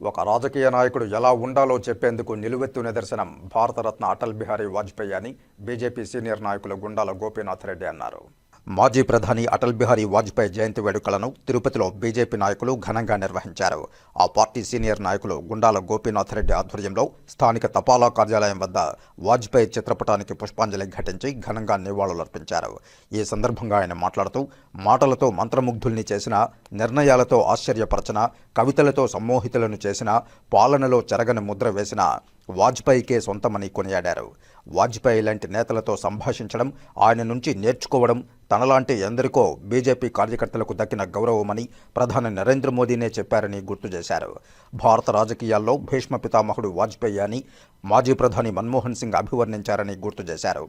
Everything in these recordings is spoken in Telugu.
ఒక రాజకీయ నాయకుడు ఎలా ఉండాలో చెప్పేందుకు నిలువెత్తు నిదర్శనం భారతరత్న అటల్ బిహారీ వాజ్పేయి అని బీజేపీ సీనియర్ నాయకులు గుండాల గోపీనాథ్ రెడ్డి అన్నారు. మాజీ ప్రధాని అటల్ బిహారీ వాజ్పేయి జయంతి వేడుకలను తిరుపతిలో బీజేపీ నాయకులు ఘనంగా నిర్వహించారు. ఆ పార్టీ సీనియర్ నాయకులు గుండాల గోపీనాథ్ రెడ్డి ఆధ్వర్యంలో స్థానిక తపాలా కార్యాలయం వద్ద వాజ్పేయి చిత్రపటానికి పుష్పాంజలి ఘటించి ఘనంగా నివాళులర్పించారు. ఈ సందర్భంగా ఆయన మాట్లాడుతూ మాటలతో మంత్రముగ్ధుల్ని చేసిన నిర్ణయాలతో ఆశ్చర్యపరచిన కవితలతో సమ్మోహితులను చేసిన పాలనలో చెరగని ముద్ర వేసిన వాజ్పేయికే సొంతమని కొనియాడారు. వాజ్పేయి లాంటి నేతలతో సంభాషించడం ఆయన నుంచి నేర్చుకోవడం తనలాంటి ఎందరికో బీజేపీ కార్యకర్తలకు దక్కిన గౌరవమని ప్రధాని నరేంద్ర మోదీనే చెప్పారని గుర్తు చేశారు. భారత రాజకీయాల్లో భీష్మ పితామహుడు వాజ్పేయి అని మాజీ ప్రధాని మన్మోహన్ సింగ్ అభివర్ణించారని గుర్తు చేశారు.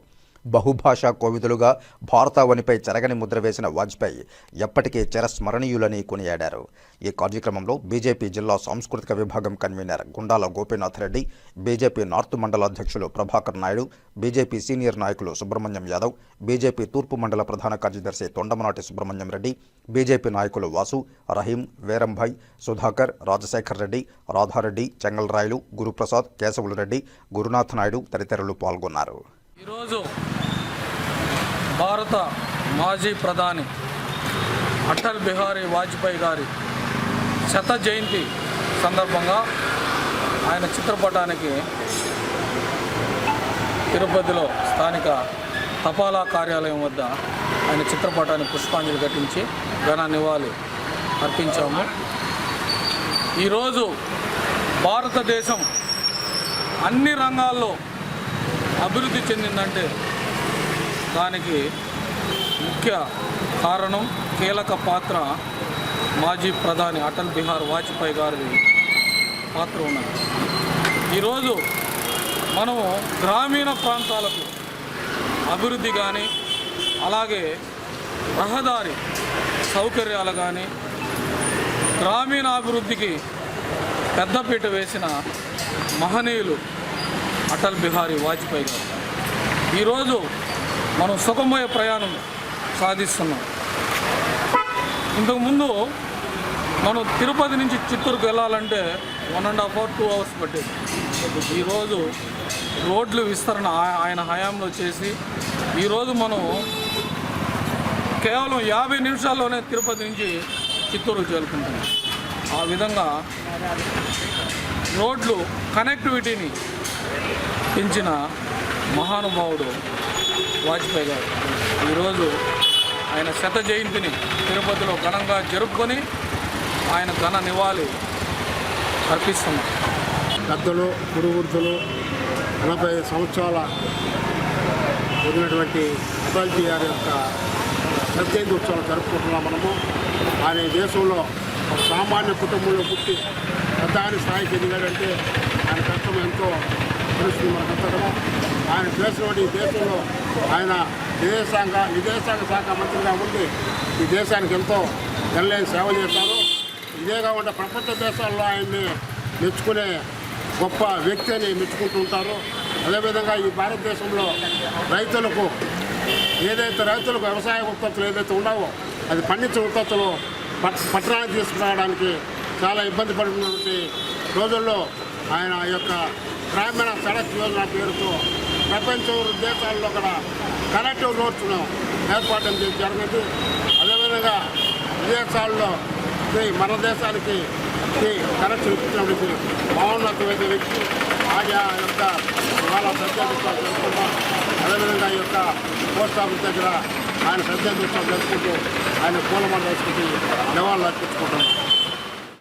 బహుభాషా కోవిదులుగా భారతావనిపై చెరగని ముద్ర వేసిన వాజ్పేయి ఎప్పటికీ చిరస్మరణీయులని కొనియాడారు. ఈ కార్యక్రమంలో బీజేపీ జిల్లా సాంస్కృతిక విభాగం convener Gundala Gopinath Reddy BJP north మండల అధ్యక్షులు ప్రభాకర్ నాయుడు బీజేపీ సీనియర్ నాయకులు సుబ్రహ్మణ్యం యాదవ్ బీజేపీ తూర్పు మండల ప్రధాన కార్యదర్శి తొండమనాటి సుబ్రహ్మణ్యం రెడ్డి బీజేపీ నాయకులు వాసు రహీం వీరంభాయ్ సుధాకర్ రాజశేఖర్ రెడ్డి రాధారెడ్డి చెంగల్రాయలు గురుప్రసాద్ కేశవులు రెడ్డి గురునాథ్ నాయుడు తదితరులు పాల్గొన్నారు. ఈరోజు భారత మాజీ ప్రధాని అటల్ బిహారీ వాజ్పేయి గారి శత జయంతి సందర్భంగా ఆయన చిత్రపటానికి తిరుపతిలో స్థానిక తపాలా కార్యాలయం వద్ద ఆయన చిత్రపటాన్ని పుష్పాంజలి ఘటించి ఘన నివాళి అర్పించాము. ఈరోజు భారతదేశం అన్ని రంగాల్లో అభివృద్ధి చెందిందంటే దానికి ముఖ్య కారణం కీలక పాత్ర మాజీ ప్రధాని అటల్ బిహార్ వాజ్పేయి గారి పాత్ర ఉన్నది. ఈరోజు మనము గ్రామీణ ప్రాంతాలకు అభివృద్ధి కానీ అలాగే రహదారి సౌకర్యాలు కానీ గ్రామీణ అభివృద్ధికి పెద్దపీట వేసిన మహనీయులు అటల్ బిహారీ వాజ్పేయి గారు. ఈరోజు మనం సుఖమయ ప్రయాణం సాధిస్తున్నాం. ఇంతకుముందు మనం తిరుపతి నుంచి చిత్తూరుకు వెళ్ళాలంటే one and half hour two hours పట్టేది. ఈరోజు రోడ్లు విస్తరణ ఆయన హయాంలో చేసి ఈరోజు మనం కేవలం యాభై నిమిషాల్లోనే తిరుపతి నుంచి చిత్తూరుకు చేరుకుంటున్నాం. ఆ విధంగా రోడ్లు కనెక్టివిటీని పెంచిన మహానుభావుడు వాజ్పేయి గారు. ఈరోజు ఆయన శత జయంతిని తిరుపతిలో ఘనంగా జరుపుకొని ఆయన ఘన నివాళి అర్పిస్తున్నారు పెద్దలు గురువృద్ధులు నలభై సంవత్సరాల ఉన్నటువంటి అటల్జీ గారి యొక్క ప్రత్యేక ఉత్సవాలు జరుపుకుంటున్నాం మనము. ఆయన దేశంలో ఒక సామాన్య కుటుంబంలో పుట్టి ప్రధాని స్థాయికి ఎదిగాడంటే ఆయన కష్టం ఎంతో తెలుస్తుంది మనకంతటము. ఆయన చేసినటువంటి ఈ దేశంలో ఆయన విదేశాంగ విదేశాంగ శాఖ మంత్రిగా ఉండి ఈ దేశానికి ఎంతో ఎనలేని సేవ చేశారు. ఇదే కాకుండా ప్రపంచ దేశాల్లో ఆయన్ని మెచ్చుకునే గొప్ప వ్యక్తి అని మెచ్చుకుంటూ ఉంటారు. అదేవిధంగా ఈ భారతదేశంలో రైతులకు ఏదైతే రైతులకు వ్యవసాయ ఉత్పత్తులు ఏదైతే ఉన్నావో అది పండించిన ఉత్పత్తులు పట్ పట్టణానికి తీసుకురావడానికి చాలా ఇబ్బంది పడుతున్నటువంటి రోజుల్లో ఆయన యొక్క గ్రామీణ సడక్ యోజన పేరుతో ప్రపంచం దేశాల్లో కూడా కనెక్టివ్ రోడ్స్ను ఏర్పాటు జరిగింది. అదేవిధంగా విదేశాల్లో ఈ మన దేశానికి కనెక్షన్ ఇచ్చినటువంటి మహోన్నతమైన వ్యక్తి ఆయా యొక్క చాలా సత్యాధిష్టాలు జరుపుకుంటాం. అదేవిధంగా ఈ యొక్క పోస్ట్ ఆఫీస్ దగ్గర ఆయన సత్యాధిష్టాలు జరుపుకుంటూ ఆయన పూలమాల వేసుకుంటూ నివాళులు అర్పించుకుంటున్నాం.